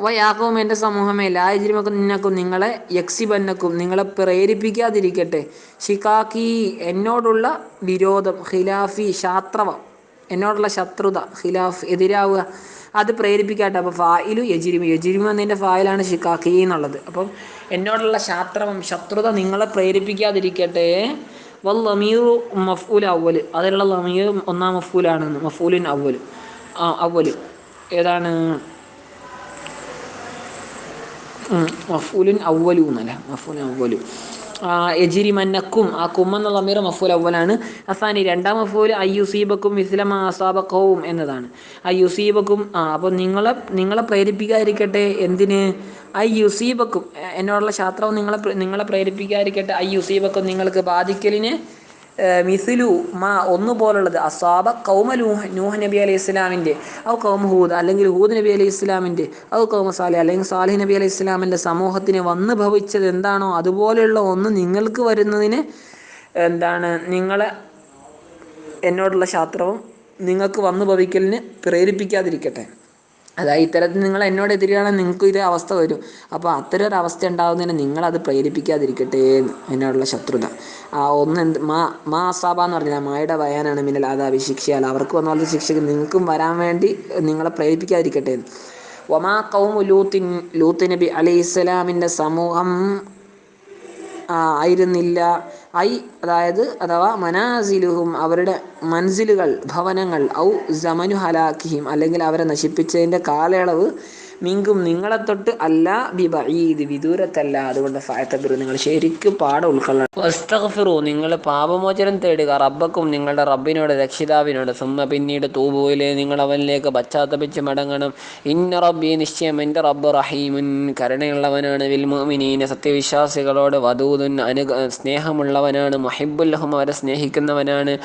വയാക്കവും എന്റെ സമൂഹമേ ലായജിരിമക്കും നിന്നക്കും നിങ്ങളെ യക്സിബന്നക്കും നിങ്ങളെ പ്രേരിപ്പിക്കാതിരിക്കട്ടെ. ഷിക്കാക്കി എന്നോടുള്ള വിരോധം ഖിലാഫി ശാത്രവം എന്നോടുള്ള ശത്രുത ഖിലാഫ് എതിരാവുക അത് പ്രേരിപ്പിക്കാട്ടെ. അപ്പോൾ ഫായിലു യജിരിമ യജിരിമ എന്നതിന്റെ ഫായിലാണ് ഷിക്കാക്കി എന്നുള്ളത്. അപ്പം എന്നോടുള്ള ശാത്രവം ശത്രുത നിങ്ങളെ പ്രേരിപ്പിക്കാതിരിക്കട്ടെ. വൽ ലമീറു മഫൂൽ അവ്വൽ അതിലുള്ള ലമീർ ഒന്നാം മഫൂലാണെന്ന് മഫൂലിൻ അവ്വൽ ആ അവൽ ഏതാണ്? മഫൂലിൻ അവലു എന്നല്ല? മഫൂലിൻ അവലു എജിരി മന്നക്കും ആ കും എന്നുള്ള അമീർ മഫൂൽ അവലാണ് അസാനി രണ്ടാം മഫൂൽ അയ്യുസീബക്കും ഇസ്ലമ അസാബക്കവും എന്നതാണ്. അയ്യുസീബക്കും ആ അപ്പോൾ നിങ്ങളെ നിങ്ങളെ പ്രേരിപ്പിക്കാതിരിക്കട്ടെ എന്തിന്? അയ്യുസീബക്കും എന്നോടുള്ള ശാസ്ത്രവും നിങ്ങളെ നിങ്ങളെ പ്രേരിപ്പിക്കാതിരിക്കട്ടെ അയ്യുസീബക്കും നിങ്ങൾക്ക് ബാധിക്കലിന് മിസിലു മാ ഒന്നുപോലുള്ളത് അസാബ കൗമ ലൂഹ് നൂഹ് നബി അലൈഹി ഇസ്ലാമിന്റെ ഔ കൗമ ഹൂദ് അല്ലെങ്കിൽ ഹൂദ് നബി അലൈഹി ഇസ്ലാമിന്റെ ഔ കൗമ സാലി അല്ലെങ്കിൽ സാലിഹ് നബി അലൈഹി ഇസ്ലാമിന്റെ സമൂഹത്തിന് വന്നു ഭവിച്ചത് എന്താണോ അതുപോലെയുള്ള ഒന്ന് നിങ്ങൾക്ക് വരുന്നതിന് എന്താണ് നിങ്ങളെ എന്നോടുള്ള ശാസ്ത്രവും നിങ്ങൾക്ക് വന്നു ഭവിക്കലിന് പ്രേരിപ്പിക്കാതിരിക്കട്ടെ. അതായത് ഇത്തരത്തിൽ നിങ്ങൾ എന്നോട് എതിരാണെങ്കിൽ നിങ്ങൾക്ക് ഇതേ അവസ്ഥ വരും. അപ്പോൾ അത്തരം ഒരു അവസ്ഥ ഉണ്ടാകുന്നതിന് നിങ്ങളത് പ്രേരിപ്പിക്കാതിരിക്കട്ടെ എന്ന് എന്നോടുള്ള ശത്രുത. ആ ഒന്ന് എന്ത് മാ മാ അസാബ എന്ന് പറഞ്ഞാൽ മായുടെ ഭയാനാണ് മിന്നൽ അതാവി ശിക്ഷയാൽ. അവർക്ക് വന്ന പോലത്തെ ശിക്ഷയ്ക്ക് നിങ്ങൾക്കും വരാൻ വേണ്ടി നിങ്ങളെ പ്രേരിപ്പിക്കാതിരിക്കട്ടെ ഒമാ കൗമു ലൂത്തിൻ ലൂത്ത് നബി അലൈഹി ഇസ്ലാമിന്റെ സമൂഹം ആയിരുന്നില്ല. ഐ അതായത് അഥവാ മനാസിലുഹും അവരുടെ മൻസിലുകൾ ഭവനങ്ങൾ ഔ ജമനു ഹലാക്കിഹിം അല്ലെങ്കിൽ അവരെ നശിപ്പിച്ചതിന്റെ കാലയളവ് മിങ്കും നിങ്ങളെ തൊട്ട് അല്ല ബിബീദ് വിദൂരത്തല്ല. അതുകൊണ്ട് ഫായത്തബിറു നിങ്ങൾ ശരിക്കും പാഠം ഉൾക്കൊള്ളണം. വസ്തഗ്ഫിറു നിങ്ങൾ പാപമോചനം തേടുക. റബ്ബക്കും നിങ്ങളുടെ റബ്ബിനോട് രക്ഷിതാവിനോട്. സുമ്മ പിന്നീട് തൂബുവിലെ നിങ്ങൾ അവനിലേക്ക് പശ്ചാത്തപിച്ച് മടങ്ങണം. ഇന്ന റബ്ബി നിശ്ചയം എന്റെ റബ്ബ് റഹീമുൻ. കരുണയുള്ളവനാണ് വിൽമോമിനീന സത്യവിശ്വാസികളോട് വധൂതുൻ അനു സ്നേഹമുള്ളവനാണ്. മഹിബുല്ലഹും അവരെ സ്നേഹിക്കുന്നവനാണ്.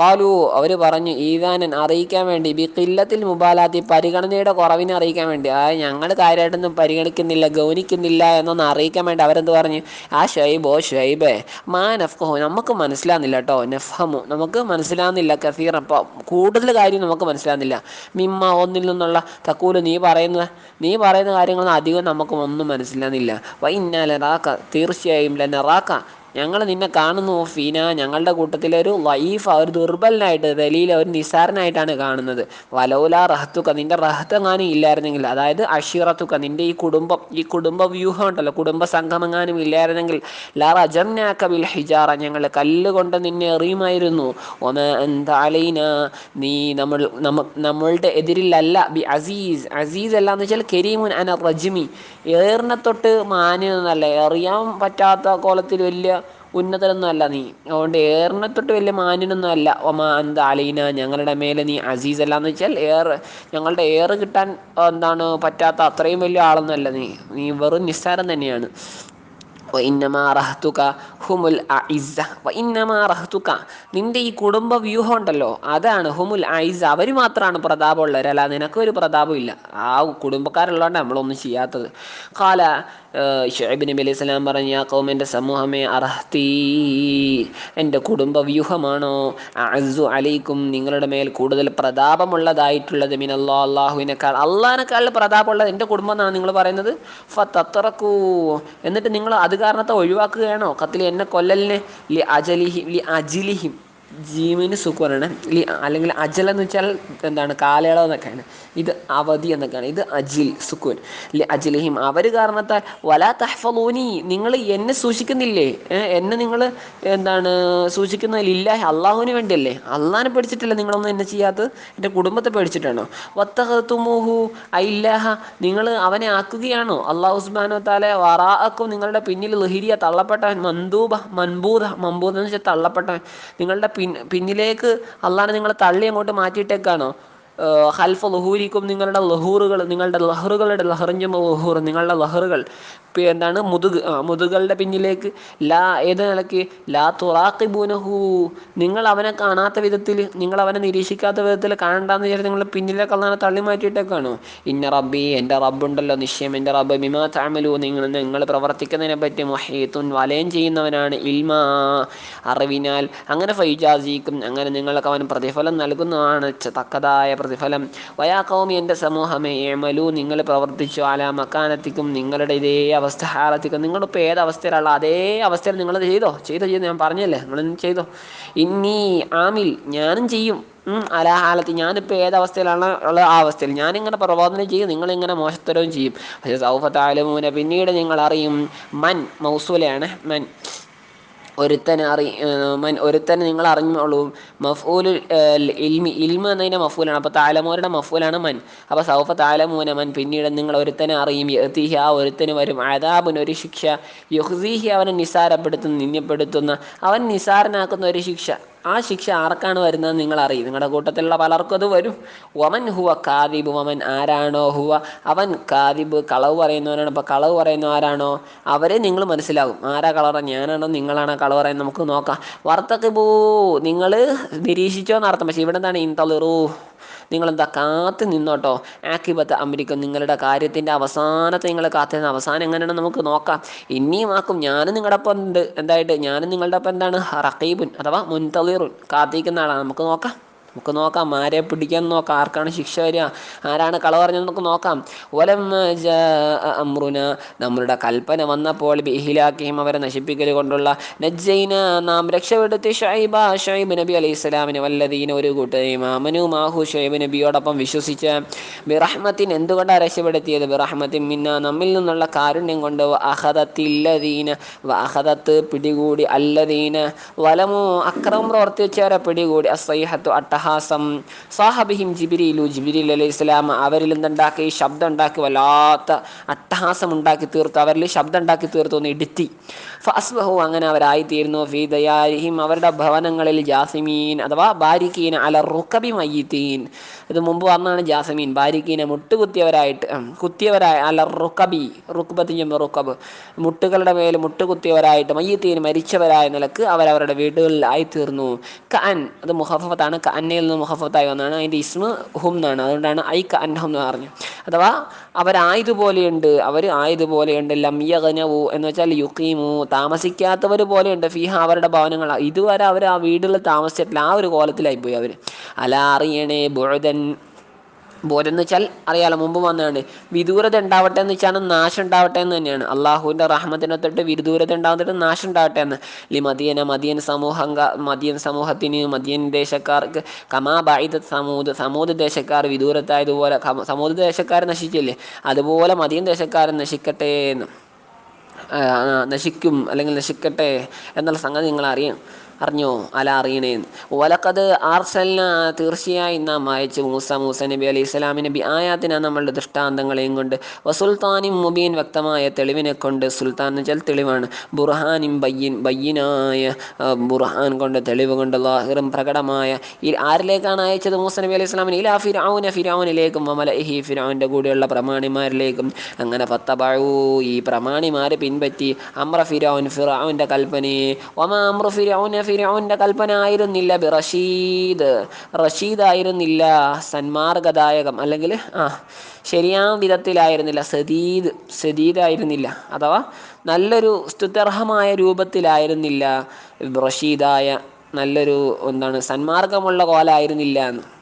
കാലു അവർ പറഞ്ഞു ഈദാനൻ അറിയിക്കാൻ വേണ്ടി ബി കില്ലത്തിൽ മുബാലാത്തി പരിഗണനയുടെ കുറവിനെ അറിയിക്കാൻ വേണ്ടി ആ ഞങ്ങൾ കാര്യമായിട്ടൊന്നും പരിഗണിക്കുന്നില്ല ഗൗനിക്കുന്നില്ല എന്നൊന്ന് അറിയിക്കാൻ വേണ്ടി അവരെന്ത് പറഞ്ഞു? ആ ഷൈബോ ഷൈബേ മാ നഫ്ഹു നമുക്ക് മനസ്സിലാകുന്നില്ല കേട്ടോ നഫ്ഹമു. നമുക്ക് മനസ്സിലാകുന്നില്ല കസീർ അപ്പോൾ കൂടുതൽ കാര്യം നമുക്ക് മനസ്സിലാകുന്നില്ല മിമ്മ ഒന്നിൽ നിന്നുള്ള തക്കൂൽ നീ പറയുന്ന നീ പറയുന്ന കാര്യങ്ങളൊന്നും അധികം നമുക്ക് ഒന്നും മനസ്സിലാകുന്നില്ല വൈന്നാല റാക്ക തീർച്ചയായും ലെനറാക്ക ഞങ്ങൾ നിന്നെ കാണുന്നു ഫീന. ഞങ്ങളുടെ കൂട്ടത്തിൽ ഒരു ലൈഫ് ഒരു ദുർബലനായിട്ട് ദലീൽ ഒരു നിസാരനായിട്ടാണ് കാണുന്നത്. വലോല റഹത്തുക്ക നിന്റെ റഹത്തെങ്ങാനും ഇല്ലായിരുന്നെങ്കിൽ അതായത് അഷീറത്തുക്ക നിന്റെ ഈ കുടുംബം ഈ കുടുംബ വ്യൂഹം ഉണ്ടല്ലോ കുടുംബ സംഘമെങ്ങാനും ഇല്ലായിരുന്നെങ്കിൽ ലാ റജംനാക്ക ബിൽ ഹിജാറ ഞങ്ങൾ കല്ലുകൊണ്ട് നിന്നെ എറിയുമായിരുന്നു. ഒമ എന്താലീന നീ നമ്മൾ നമ്മ നമ്മളുടെ എതിരിലല്ല ബി അസീസ്. അസീസ് അല്ല എന്ന് വെച്ചാൽ കരീമുൻ അന റജ്മി. ഏറിനെ തൊട്ട് മാന്യനല്ല എറിയാൻ പറ്റാത്ത കോലത്തിൽ വലിയ ഉന്നതനൊന്നും അല്ല നീ. അതുകൊണ്ട് ഏറിനെ തൊട്ട് വലിയ മാന്യനൊന്നും അല്ല. ഒമാ എന്താ അലീന ഞങ്ങളുടെ മേലെ നീ അസീസ് അല്ല എന്ന് വെച്ചാൽ ഏറ് ഞങ്ങളുടെ ഏറ് കിട്ടാൻ എന്താണ് പറ്റാത്ത അത്രയും വലിയ ആളൊന്നും അല്ല നീ. നീ വെറും നിസ്സാരം തന്നെയാണ്. നിന്റെ ഈ കുടുംബ വ്യൂഹം ഉണ്ടല്ലോ അതാണ് ഹുമുൽ ഐസ അവർ മാത്രമാണ് പ്രതാപം ഉള്ളവരല്ല നിനക്കൊരു പ്രതാപമില്ല ആ കുടുംബക്കാരുള്ളതുകൊണ്ട് നമ്മളൊന്നും ചെയ്യാത്തത്. കാല ഷേബ് നബി അലൈഹി സ്വലാം പറഞ്ഞ ആ കൗമിന്റെ സമൂഹമേ അർഹത്തി എന്റെ കുടുംബ വ്യൂഹമാണോ? അസു അലൈക്കും. നിങ്ങളുടെ മേൽ കൂടുതൽ പ്രതാപമുള്ളതായിട്ടുള്ളത് മീൻ അള്ളാഹ് അള്ളാഹുവിനേക്കാൾ അള്ളാഹിനേക്കാൾ പ്രതാപമുള്ളത് എന്റെ കുടുംബം എന്നാണ് നിങ്ങൾ പറയുന്നത്? ഫത്തറക്കൂ എന്നിട്ട് നിങ്ങൾ അത് കാരണത്തെ ഒഴിവാക്കുകയാണോ? കത്തിൽ എന്നെ കൊല്ലലിനെ ലി അജലിഹിം ലി അജിലിഹിം ജീവന് സുഖമാണ്. ഈ അല്ലെങ്കിൽ അജൽ എന്ന് വെച്ചാൽ എന്താണ് കാലയളവ് എന്നൊക്കെയാണ്. ഇത് അവധി എന്നൊക്കെയാണ്. ഇത് അജിൽ സുക്കൂൻ അജിലഹിം. അവർ കാരണത്താൽ വലാ തഹ്ഫലൂനി നിങ്ങൾ എന്നെ സൂക്ഷിക്കുന്നില്ലേ? എന്നെ നിങ്ങൾ എന്താണ് സൂക്ഷിക്കുന്നതിൽ ഇല്ലാഹി അള്ളാഹുവിന് വേണ്ടിയല്ലേ? അള്ളാഹിനെ പേടിച്ചിട്ടല്ലേ നിങ്ങളൊന്നും എന്നെ ചെയ്യാത്തത്? എന്റെ കുടുംബത്തെ പഠിച്ചിട്ടാണോ വത്തഹത്തുമോഹു ഐല്ലാഹ നിങ്ങൾ അവനെ ആക്കുകയാണോ? അള്ളാഹു സുബാനോ താലെ വറാക്കും നിങ്ങളുടെ പിന്നിൽ ലഹിരിയ തള്ളപ്പെട്ടവൻ. മന്ദൂബ മൻബൂദ മമ്പൂദ എന്ന് വെച്ചാൽ തള്ളപ്പെട്ടവൻ. നിങ്ങളുടെ പിന്നിലേക്ക് അള്ളാഹ് നിങ്ങളെ തള്ളി അങ്ങോട്ട് മാറ്റിയിട്ടേക്കാണോ? ഹൽഫ ലഹൂരിക്കും നിങ്ങളുടെ ലഹൂറുകൾ നിങ്ങളുടെ ലഹറുകളുടെ ലഹറിഞ്ചും ലഹൂർ നിങ്ങളുടെ ലഹറുകൾ. എന്താണ് മുതുക് മുതുകളുടെ പിന്നിലേക്ക് ലാ ഏത് നിലയ്ക്ക് ലാ തുറാക്കിബൂനഹു നിങ്ങൾ അവനെ കാണാത്ത വിധത്തിൽ നിങ്ങൾ അവനെ നിരീക്ഷിക്കാത്ത വിധത്തിൽ കാണണ്ടെന്ന് വിചാരിച്ച് നിങ്ങൾ പിന്നിലേക്ക് അള്ളാനെ തള്ളി മാറ്റിയിട്ടേക്കാണ്. ഇന്ന റബ്ബി എന്റെ റബ്ബുണ്ടല്ലോ നിശ്ചയം എന്റെ റബ്ബ് മിമാ താമലു നിങ്ങൾ നിങ്ങൾ പ്രവർത്തിക്കുന്നതിനെ പറ്റി മൊഹീത്തുൻ വലയം ചെയ്യുന്നവനാണ് ഇൽമാ. അറിവിനാൽ അങ്ങനെ ഫൈജാസിക്കും അങ്ങനെ നിങ്ങൾക്ക് അവൻ പ്രതിഫലം നൽകുന്നതാണ് തക്കതായ പ്രതിഫലം വയാ കൗമി എന്റെ സമൂഹമേ ഏമലു നിങ്ങൾ പ്രവർത്തിച്ചു. അല മക്കാനത്തിക്കും നിങ്ങളുടെ ഇതേ അവസ്ഥ ഹാലത്തിക്കും നിങ്ങളിപ്പോൾ ഏത് അവസ്ഥയിലുള്ള അതേ അവസ്ഥയിൽ നിങ്ങളത് ചെയ്തോ? ചെയ്തോ ചെയ്തോ. ഞാൻ പറഞ്ഞല്ലേ? നിങ്ങൾ ചെയ്തോ? ഇനി ആമിൽ ഞാനും ചെയ്യും. അലാ ഹാലത്ത്. ഞാനിപ്പോൾ ഏതവസ്ഥയിലാണ് ഉള്ള ആ അവസ്ഥയിൽ? ഞാനിങ്ങനെ പ്രബോധനം ചെയ്യും നിങ്ങളിങ്ങനെ മോശത്തരവും ചെയ്യും. പക്ഷേ സൗഫത്താലമൂന പിന്നീട് നിങ്ങൾ അറിയും. മൻ മൗസൂലയാണ്. മൻ. ഒരുത്തനെ അറി മൻ ഒരുത്തനെ നിങ്ങൾ അറിഞ്ഞോളൂ മഫൂൽ ഇൽമി ഇൽമ എന്നതിന്റെ മഫൂലാണ്. അപ്പോൾ താലമോരുടെ മഫൂലാണ് മൻ. അപ്പോൾ സൗഫ താലമൂന മൻ. പിന്നീട് നിങ്ങൾ ഒരുത്തനെ അറിയും. യത്തീഹി ആ ഒരുത്തന് വരും. അതാബിന് ഒരു ശിക്ഷ. യുഹ്സീഹി അവനെ നിസാരപ്പെടുത്തുന്ന നിന്യപ്പെടുത്തുന്ന അവൻ നിസാരനാക്കുന്ന ഒരു ശിക്ഷ. ആ ശിക്ഷ ആർക്കാണ് വരുന്നത് നിങ്ങൾ അറിയും നിങ്ങളുടെ കൂട്ടത്തിലുള്ള പലർക്കും അത് വരും. വമൻ ഹുവ കാദിബ് വമൻ ആരാണോ ഹുവ? അവൻ കാദിബ് കളവ് പറയുന്നവനാണ്. അപ്പോൾ കളവ് പറയുന്ന ആരാണോ? അവരെ നിങ്ങൾ മനസ്സിലാകും. ആരാ കളറ? ഞാനാണോ? നിങ്ങളാണോ കളവ് പറയുന്നത്? നമുക്ക് നോക്കാം. വർത്തക്ക് പോ നിങ്ങൾ നിരീക്ഷിച്ചോ എന്നർത്ഥം പക്ഷേ ഇവിടെ എന്താണ് ഇന്തളിറൂ നിങ്ങളെന്താ കാത്ത് നിന്നോട്ടോ? ആക്കിബത്ത് അമരിക്കും നിങ്ങളുടെ കാര്യത്തിന്റെ അവസാനത്തെ നിങ്ങൾ കാത്തിരുന്ന അവസാനം എങ്ങനെയാണെന്ന് നമുക്ക് നോക്കാം. ഇനിയും ആക്കും. ഞാനും നിങ്ങളുടെ ഒപ്പം ഉണ്ട്. എന്തായിട്ട്? ഞാനും നിങ്ങളുടെ ഒപ്പം എന്താണ്? റക്കീബുൻ അഥവാ മുൻതളീറുൻ കാത്തിരിക്കുന്ന ആളാണ്. നമുക്ക് നോക്കാം. നമുക്ക് നോക്കാം ആരെ പിടിക്കാൻ നോക്കാം ആർക്കാണ് ശിക്ഷ വരിക ആരാണ് കള പറഞ്ഞത് നമുക്ക് നോക്കാം. ഒലം അമ്രുന നമ്മളുടെ കൽപ്പന വന്നപ്പോൾ ബിഹിലാക്കിയും അവരെ നശിപ്പിക്കൽ കൊണ്ടുള്ള നജ്ജൈന നാം രക്ഷപ്പെടുത്തി ഷൈബ ഷൈബ് നബി അലൈഹി ഇസ്ലാമിന് വല്ലതീന ഒരു കൂട്ടരെയും അമനു മാഹു ഷൈബ് നബിയോടൊപ്പം വിശ്വസിച്ച ബിറഹ്മത്തിൻ എന്തുകൊണ്ടാണ് രക്ഷപ്പെടുത്തിയത്? ബിറഹ്മത്തിൻ മിന്ന നമ്മിൽ നിന്നുള്ള കാരുണ്യം കൊണ്ട് അഹദത്തില്ലദീന അഹദത്ത് പിടികൂടി അല്ലദീന. വലമോ അക്രമം പ്രവർത്തിച്ചവരെ പിടികൂടി. അസൈഹത്തു അട്ടഹാസം സാഹബിഹിം ജിബിരിലു ജിബിരിൽ അലൈഹി സ്വലാം അവരിൽ എന്തുണ്ടാക്കി? ശബ്ദം ഉണ്ടാക്കി വല്ലാത്ത അട്ടഹാസം ഉണ്ടാക്കി തീർത്തു. അവരിൽ ശബ്ദം ഉണ്ടാക്കി തീർത്തു ഒന്ന് ഇടുത്തി. ഫസ്ബഹു അങ്ങനെ അവരായിത്തീരുന്നു. ഫീ ദയാരിഹിം അവരുടെ ഭവനങ്ങളിൽ ജാസിമീൻ അഥവാ ബാരിക്കീൻ അല റുക്കബി മയ്യത്തീൻ. ഇത് മുമ്പ് വന്നാണ് ജാസിമീൻ. ബാരിക്കീനെ മുട്ടുകുത്തിയവരായിട്ട് കുത്തിയവരായ അല റുക്കബി റുക്ബത്തിയും റുക്കബ്. മുട്ടുകളുടെ മേൽ മുട്ടുകുത്തിയവരായിട്ട് മയ്യത്തീൻ മരിച്ചവരായ നിലയ്ക്ക് അവരവരുടെ വീടുകളിലായി തീർന്നു കൻ അത് മുഹഫത്താണ് കഅന്നയിൽ നിന്ന് മുഹഫത്തായി വന്നതാണ്. അതിന്റെ ഇസ്മ ഹും എന്നാണ് അതുകൊണ്ടാണ് ഐ അന്നഹം എന്ന് പറഞ്ഞു അഥവാ അവരായതുപോലെയുണ്ട്. അവർ ആയതുപോലെയുണ്ട്. ലംയകനവു എന്ന് വെച്ചാൽ യുക്കീമു താമസിക്കാത്തവർ പോലെയുണ്ട്. ഫീഹ അവരുടെ ഭവനങ്ങൾ. ഇതുവരെ അവർ ആ വീടുകളിൽ താമസിച്ചിട്ടില്ല. ആ ഒരു കോലത്തിലായി പോയി അവർ. അല അറിയണേ ബുഴതൻ ബോധം വെച്ചാൽ അറിയാലോ മുമ്പ് വന്നതാണ്. വിദൂരത ഉണ്ടാവട്ടെ എന്ന് വെച്ചാൽ നാശം ഉണ്ടാവട്ടെ എന്ന് തന്നെയാണ്. അള്ളാഹുവിന്റെ റഹ്മത്തിനെ തൊട്ട് വിദൂരത ഉണ്ടാകുന്നിട്ട് നാശം ഉണ്ടാവട്ടെ എന്ന്. ലി മദിയന മദിയൻ സമൂഹം മദിയൻ സമൂഹത്തിന് മദിയൻ ദേശക്കാർക്ക് കമാ ബായിദ് സമൂത് സമൂത് ദേശക്കാർ വിദൂരത്തായതുപോലെ സമൂത് ദേശക്കാർ നശിച്ചില്ലേ അതുപോലെ മദിയൻ ദേശക്കാരൻ നശിക്കട്ടെ എന്ന്. നശിക്കും അല്ലെങ്കിൽ നശിക്കട്ടെ എന്നുള്ള സംഗതി നിങ്ങൾ അറിയണം അറിഞ്ഞോ. അല അറിയണേന്ന് വലക്കത് ആർസലിന തീർച്ചയായും നാം അയച്ചു. മൂസ മൂസ നബി അലൈഹി ഇസ്ലാമി നബി ആയാത്തിന നമ്മളുടെ ദൃഷ്ടാന്തങ്ങളെയും കൊണ്ട്. വസുൽത്താനും മുബീൻ വ്യക്തമായ തെളിവിനെ കൊണ്ട് സുൽത്താൻ എന്ന് തെളിവാണ്. ബുർഹാനും ബയ്യൻ ബയ്യനായ ബുർഹാൻ കൊണ്ട് തെളിവ് കൊണ്ട് ലാഹിറും പ്രകടമായ. ഈ ആരിലേക്കാണ് അയച്ചത് മൂസ നബി അലൈഹി ഇസ്ലാമിന് ഇലാ ഫിറൌന ഫിറൌനിലേക്കും വമലഹി ഫിരാവിന്റെ കൂടെയുള്ള പ്രമാണിമാരിലേക്കും. അങ്ങനെ പത്തബാഴൂ ഈ പ്രമാണിമാർ പിൻപറ്റി അമ്ര ഫിറൌൻ ഫിറാവിന്റെ കൽപ്പനയെ. ഒമ അമ്ര ഫിറൌന ഫിറൌന്റെ കൽപ്പന ആയിരുന്നില്ല ബിറഷീദ് റഷീദ്. റഷീദ് ആയിരുന്നില്ല സന്മാർഗദായകം. അല്ലെങ്കിൽ ആ ശരിയാം വിധത്തിലായിരുന്നില്ല. സദീദ് സദീദായിരുന്നില്ല. അഥവാ നല്ലൊരു സ്തുത്യർഹമായ രൂപത്തിലായിരുന്നില്ല റഷീദായ നല്ലൊരു എന്താണ് സന്മാർഗമുള്ള കോലായിരുന്നില്ല എന്ന്.